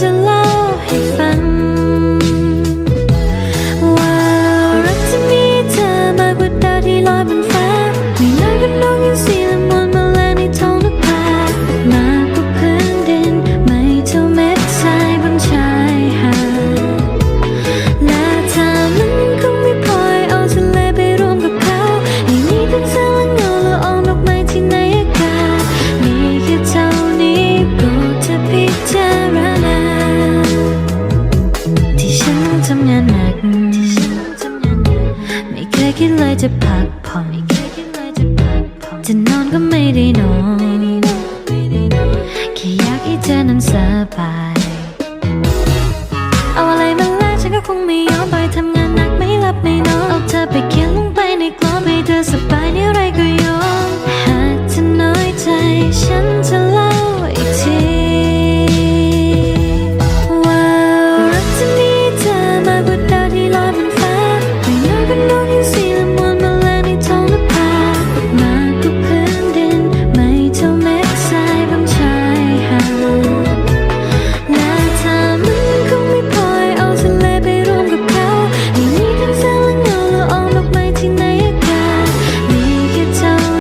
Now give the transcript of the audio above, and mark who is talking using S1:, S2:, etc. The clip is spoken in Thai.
S1: จะ คิดเลยจะพักผ่อนจะนอนก็ไม่ได้นอนแค่อยากให้เธอนั้นสบายเอาอะไรมาแลกฉันก็คงไม่ยอมไปทำงานหนักไม่หลับไม่นอนเอาเธอไปเขียนลงไปในกลอมให้เธอสบายนี่ไรก็ยอมหากเธอน้อยใจฉันจะ